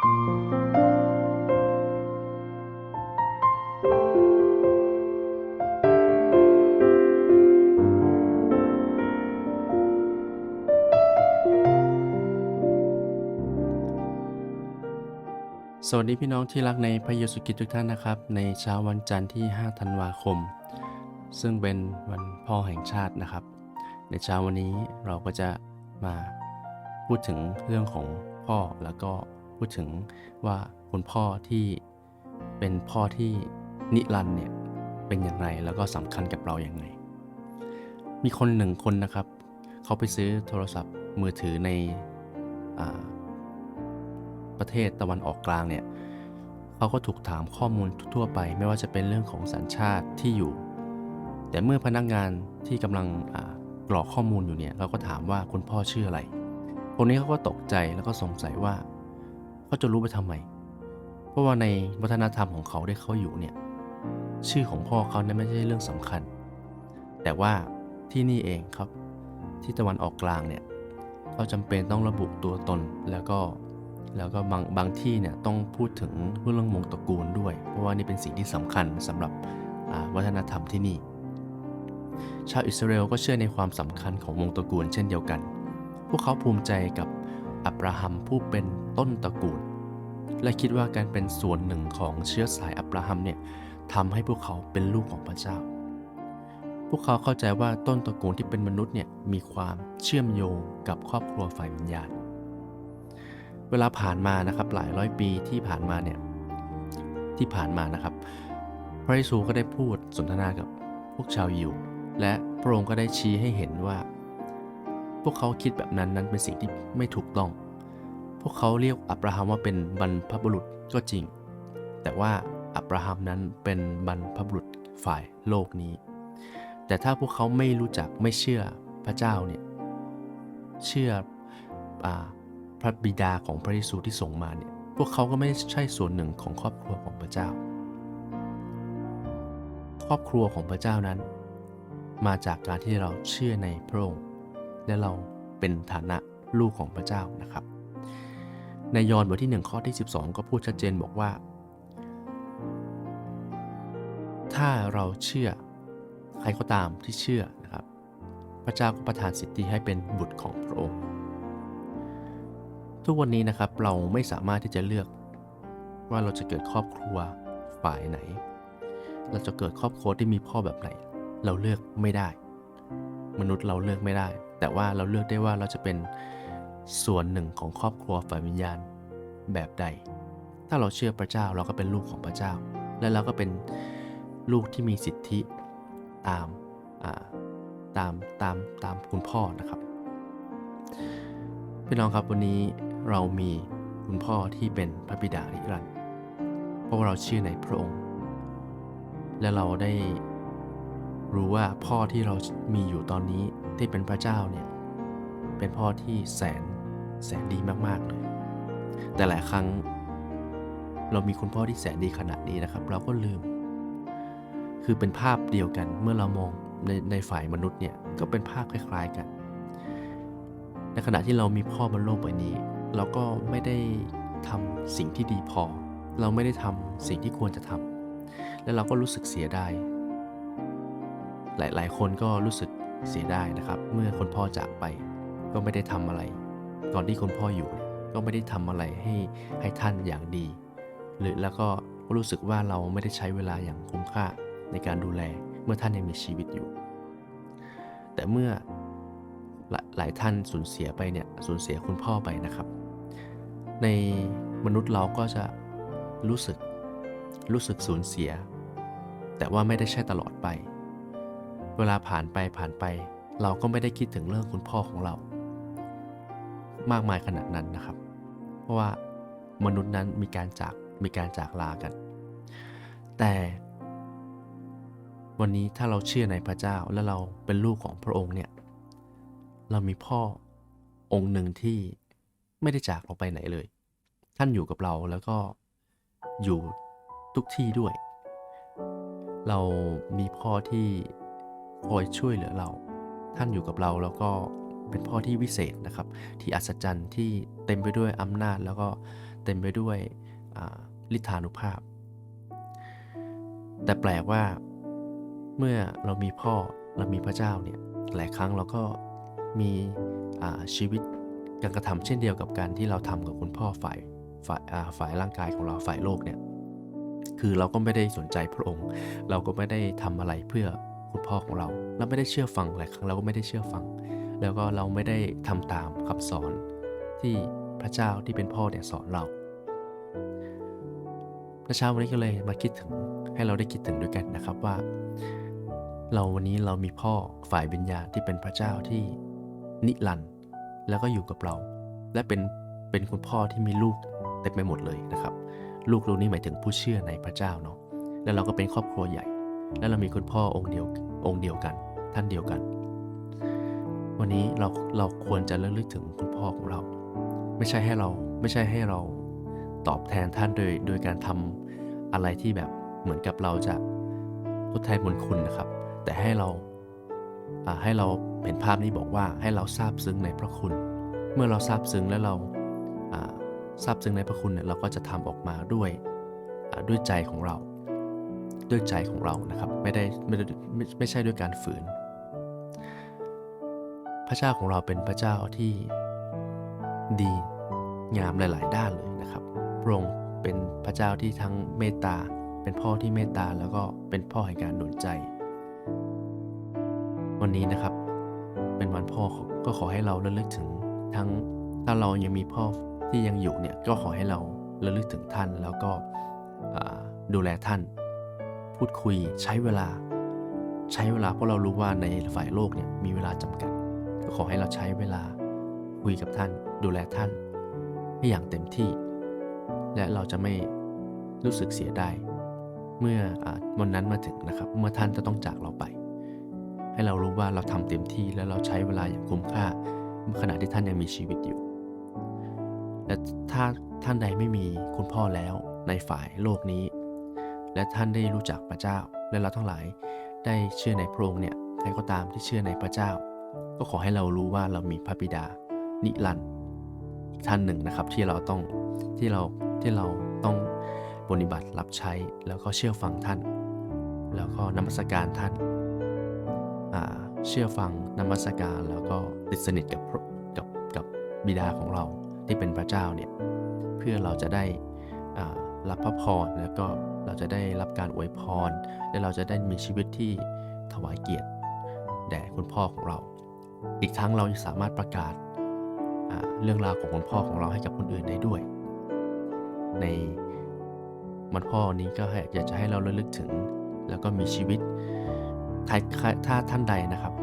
สวัสดีพี่น้องที่รักในพระเยซูคริสต์ทุกท่านนะครับ ในเช้าวันจันทร์ที่ 5 ธันวาคม ซึ่งเป็นวันพ่อแห่งชาตินะครับ ในเช้าวันนี้เราก็จะมาพูดถึงเรื่องของพ่อแล้วก็ พูดถึงว่าคุณพ่อที่เป็นพ่อที่นิรันเนี่ยเป็นอย่างไรแล้วก็สำคัญกับเราอย่างไร มีคนหนึ่งคนนะครับ เขาไปซื้อโทรศัพท์มือถือในอประเทศตะวันออกกลางเนี่ยเขาก็ถูกถามข้อมูลทั่วไป ไม่ว่าจะเป็นเรื่องของสัญชาติที่อยู่ แต่เมื่อพนักงานที่กำลังกรอกข้อมูลอยู่เนี่ยเราก็ถามว่าคุณพ่อชื่ออะไร คนนี้เขาก็ตกใจแล้วก็สงสัยว่า เขาจะรู้ไปทำไม เพราะว่าในวัฒนธรรมของเขาที่เขาอยู่เนี่ย ชื่อของพ่อเขาเนี่ยไม่ใช่เรื่องสำคัญ แต่ว่าที่นี่เองครับ ที่ตะวันออกกลางเนี่ยเขาจำเป็นต้องระบุตัวตนแล้วก็แล้วก็บางบางที่เนี่ยต้องพูดถึงเรื่องวงตระกูลด้วย เพราะว่านี่เป็นสิ่งที่สำคัญสำหรับวัฒนธรรมที่นี่ ชาวอิสราเอลก็เชื่อในความสำคัญของวงตระกูลเช่นเดียวกัน พวกเขาภูมิใจกับ อับราฮัมผู้เป็นต้นตระกูล และคิดว่าการเป็นส่วนหนึ่งของเชื้อสายอับราฮัมเนี่ยทำให้พวกเขาเป็นลูกของพระเจ้า พวกเขาเข้าใจว่าต้นตระกูลที่เป็นมนุษย์เนี่ยมีความเชื่อมโยงกับครอบครัวฝ่ายวิญญาณ เวลาผ่านมานะครับหลายร้อยปีที่ผ่านมาเนี่ยที่ผ่านมานะครับ พระเยซูก็ได้พูดสนทนากับพวกชาวยิวและพระองค์ก็ได้ชี้ให้เห็นว่า พวกเขาคิดแบบนั้นนั้นเป็นสิ่งที่ไม่ถูกต้อง พวกเขาเรียกอับราฮัมว่าเป็นบรรพบุรุษก็จริง แต่ว่าอับราฮัมนั้นเป็นบรรพบุรุษฝ่ายโลกนี้ แต่ถ้าพวกเขาไม่รู้จักไม่เชื่อพระเจ้าเนี่ย เชื่ออพระบิดาของพระเยซูที่ส่งมาเนี่ย พวกเขาก็ไม่ใช่ส่วนหนึ่งของครอบครัวของพระเจ้า ครอบครัวของพระเจ้านั้น มาจากการที่เราเชื่อในพระองค์ และเราเป็นฐานะลูกของพระเจ้านะครับ ในยอห์นบทที่ 1 ข้อที่ 12 ก็พูดชัดเจนบอกว่า ถ้าเราเชื่อใครก็ตามที่เชื่อนะครับ พระเจ้าก็ประทานสิทธิให้เป็นบุตรของพระองค์ ทุกวันนี้นะครับเราไม่สามารถที่จะเลือกว่าเราจะเกิดครอบครัวฝ่ายไหน เราจะเกิดครอบครัวที่มีพ่อแบบไหน เราเลือกไม่ได้ มนุษย์เราเลือกไม่ได้ แต่ว่าเราเลือกได้ว่าเราจะเป็นส่วนหนึ่งของครอบครัวฝ่ายวิญญาณแบบใด ถ้าเราเชื่อพระเจ้าเราก็เป็นลูกของพระเจ้า และเราก็เป็นลูกที่มีสิทธิตามตามตามตามคุณพ่อนะครับพี่น้องครับวันนี้เรามีคุณพ่อที่เป็นพระบิดานิรันดร์เพราะว่าเราเชื่อในพระองค์ และเราได้รู้ว่าพ่อที่เรามีอยู่ตอนนี้ ที่เป็นพระเจ้าเนี่ยเป็นพ่อที่แสนแสนดีมากๆเลย แต่หลายครั้งเรามีคุณพ่อที่แสนดีขนาดนี้นะครับ เราก็ลืม คือเป็นภาพเดียวกันเมื่อเรามองในในฝ่ายมนุษย์เนี่ยก็เป็นภาพคล้าย ๆกัน ในขณะที่เรามีพ่อบนโลกใบนี้ เราก็ไม่ได้ทำสิ่งที่ดีพอ เราไม่ได้ทำสิ่งที่ควรจะทำและเราก็รู้สึกเสียดายหลาย ๆ คนก็รู้สึก เสียดายนะครับ เมื่อคนพ่อจากไปก็ไม่ได้ทำอะไร ตอนที่คนพ่ออยู่ก็ไม่ได้ทำอะไรให้ให้ท่านอย่างดี หรือแล้วก็รู้สึกว่าเราไม่ได้ใช้เวลาอย่างคุ้มค่าในการดูแลเมื่อท่านยังมีชีวิตอยู่ แต่เมื่อหลหลายท่านสูญเสียไปเนี่ยสูญเสียคุณพ่อไปนะครับ ในมนุษย์เราก็จะรู้สึกรู้สึกสูญเสีย แต่ว่าไม่ได้ใช่ตลอดไป เวลาผ่านไปผ่านไป เราก็ไม่ได้คิดถึงเรื่องคุณพ่อของเรา มากมายขนาดนั้นนะครับ เพราะว่ามนุษย์นั้นมีการจากมีการจากลากัน แต่วันนี้ถ้าเราเชื่อในพระเจ้าและเราเป็นลูกของพระองค์เนี่ย เรามีพ่อองค์หนึ่งที่ไม่ได้จากเราไปไหนเลย ท่านอยู่กับเราแล้วก็อยู่ทุกที่ด้วย เรามีพ่อที่ คอยช่วยเหลือเรา ท่านอยู่กับเราแล้วก็เป็นพ่อที่วิเศษนะครับ ที่อัศจรรย์ที่เต็มไปด้วยอำนาจแล้วก็เต็มไปด้วยอ่าฤทธานุภาพ แต่แปลกว่าเมื่อเรามีพ่อเรามีพระเจ้าเนี่ยหลายครั้งเราก็มีชีวิตการกระทำเช่นเดียวกับการที่เราทำกับคุณพ่อฝ่ายฝ่ายฝ่ายร่างกายของเราฝ่ายโลกเนี่ยคือเราก็ไม่ได้สนใจพระองค์ เราก็ไม่ได้ทำอะไรเพื่อ คุณพ่อของเรา เราไม่ได้เชื่อฟังหลายครั้งเราก็ไม่ได้เชื่อฟัง แล้วก็เราไม่ได้ทำตามคำสอนที่พระเจ้าที่เป็นพ่อเนี่ยสอนเราพระเช้าวันนี้ก็เลยมาคิดถึงให้เราได้คิดถึงด้วยกันนะครับว่า เราวันนี้เรามีพ่อฝ่ายวิญญาณที่เป็นพระเจ้าที่นิรันดร์แล้วก็อยู่กับเรา และเป็นเป็นคุณพ่อที่มีลูกเต็มไปหมดเลยนะครับ ลูกลูกนี้หมายถึงผู้เชื่อในพระเจ้าเนาะแล้วเราก็เป็นครอบครัวใหญ่ แล้วเรามีคุณพ่อองค์เดียวองค์เดียวกัน ท่านเดียวกัน วันนี้เราเราควรจะระลึกถึงคุณพ่อของเรา ไม่ใช่ให้เราไม่ใช่ให้เราตอบแทนท่านโดยโดยการทำอะไรที่แบบเหมือนกับเราจะทดแทนบุญคุณนะครับ แต่ให้เราให้เราเห็นภาพนี้บอกว่าให้เราซาบซึ้งในพระคุณ เมื่อเราซาบซึ้งและเราซาบซึ้งในพระคุณเนี่ยเราก็จะทำออกมาด้วยด้วยใจของเรา ด้วยใจของเรานะครับไม่ได้ไม่ได้ไม่ไม่ใช่ด้วยการฝืน พระเจ้าของเราเป็นพระเจ้าที่ดีงามหลาย ๆ ด้านเลยนะครับพระองค์เป็นพระเจ้าที่ทั้งเมตตา เป็นพ่อที่เมตตาแล้วก็เป็นพ่อแห่งการหนุนใจ วันนี้นะครับเป็นวันพ่อก็ขอให้เราระลึกถึงทั้งถ้าเรายังมีพ่อที่ยังอยู่เนี่ยก็ขอให้เราระลึกถึงท่านแล้วก็ดูแลท่าน พูดคุยใช้เวลา ใช้เวลาเพราะเรารู้ว่าในฝ่ายโลกเนี่ยมีเวลาจำกัด ก็ขอให้เราใช้เวลาคุยกับท่าน ดูแลท่านให้อย่างเต็มที่ และเราจะไม่รู้สึกเสียดายเมื่ออวันนั้นมาถึงนะครับ เมื่อท่านจะต้องจากเราไป ให้เรารู้ว่าเราทำเต็มที่และเราใช้เวลาอย่างคุ้มค่าขณะที่ท่านยังมีชีวิตอยู่และถ้าท่านใดไม่มีคุณพ่อแล้วในฝ่ายโลกนี้ และท่านได้รู้จักพระเจ้า และเราทั้งหลายได้เชื่อในพระองค์เนี่ยใครก็ตามที่เชื่อในพระเจ้า ก็ขอให้เรารู้ว่าเรามีพระบิดา นิรันดร์อีกท่านหนึ่งนะครับที่เราต้องที่เราที่เราต้องปฏิบัติรับใช้แล้วก็เชื่อฟังท่าน แล้วก็นมัสการท่านาเชื่อฟังนมัสการแล้วก็ติดสนิทกับพระกับกับบิดาของเราที่เป็นพระเจ้าเนี่ยเพื่อเราจะได้ รับพระพรแล้วก็เราจะได้รับการอวยพร และเราจะได้มีชีวิตที่ถวายเกียรติแด่คุณพ่อของเรา อีกทั้งเราสามารถประกาศาเรื่องราวของคุณพ่อของเราให้กับคนอื่นได้ด้วย ในวันพ่อนี้ก็อยากจะให้เราระลึกถึง แล้วก็มีชีวิตถ้าท่านใดนะครับ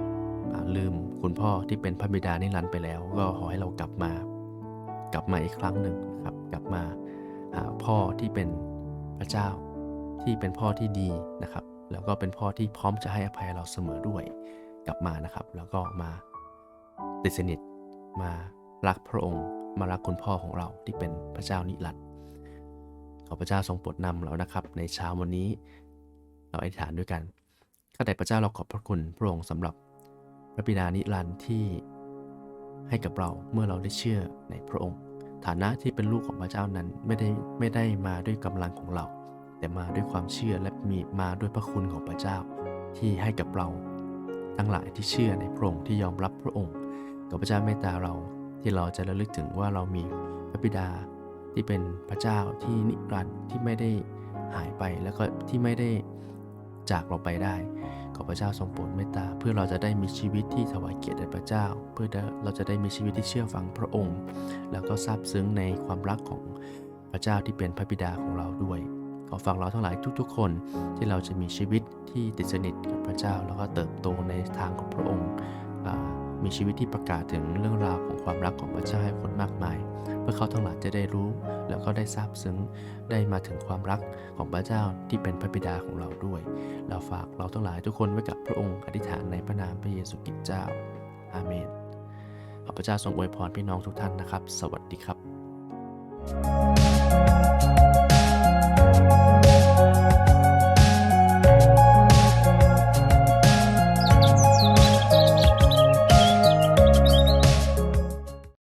ลืมคุณพ่อที่เป็นพระบิดานิรันดร์ไปแล้ว ก็ขอให้เรากลับมา กลับมาอีกครั้งหนึ่งนะครับ กลับมา พ่อที่เป็นพระเจ้า ที่เป็นพ่อที่ดีนะครับ แล้วก็เป็นพ่อที่พร้อมจะให้อภัยเราเสมอด้วยกลับมานะครับ แล้วก็มาติดสนิทมารักพระองค์ มารักคุณพ่อของเราที่เป็นพระเจ้านิรันดร์ขอพระเจ้าทรงโปรดนำเรานะครับ ในเช้าวันนี้เราอธิษฐานด้วยกันข้าแต่พระเจ้าเราขอบพระคุณพระองค์สำหรับพระบิดานิรันดร์ที่ให้กับเราเมื่อเราได้เชื่อในพระองค์ ฐานะที่เป็นลูกของพระเจ้านั้นไม่ได้ไม่ได้มาด้วยกำลังของเรา แต่มาด้วยความเชื่อและมีมาด้วยพระคุณของพระเจ้า ที่ให้กับเรา ทั้งหลายที่เชื่อในพระองค์ที่ยอมรับพระองค์กับพระเจ้าเมตตาเราที่เราจะระลึกถึงว่าเรามีพระบิดาที่เป็นพระเจ้าที่นิรันดร์ที่ไม่ได้หายไปแล้วก็ที่ไม่ได้จากเราไปได้ ขอพระเจ้าทรงโปรดเมตตาเพื่อเราจะได้มีชีวิตที่ถวายเกียรติแด่พระเจ้า เพื่อเราจะได้มีชีวิตที่เชื่อฟังพระองค์ แล้วก็ซาบซึ้งในความรักของพระเจ้าที่เป็นพระบิดาของเราด้วยขอฟังเราทั้งหลายทุกๆ คนที่เราจะมีชีวิตที่ติดสนิทกับพระเจ้า แล้วก็เติบโตในทางของพระองค์ มีชีวิตที่ประกาศถึงเรื่องราวของความรักของพระเจ้าให้คนมากมาย เพื่อเขาทั้งหลายจะได้รู้ แล้วก็ได้ทราบซึ้งได้มาถึงความรักของพระเจ้าที่เป็นพระบิดาของเราด้วย เราฝากเราทั้งหลายทุกคนไว้กับพระองค์อธิษฐานในพระนามพระเยซูคริสต์เจ้า อาเมนขอพระเจ้าทรงอวยพรพี่น้องทุกท่านนะครับ สวัสดีครับ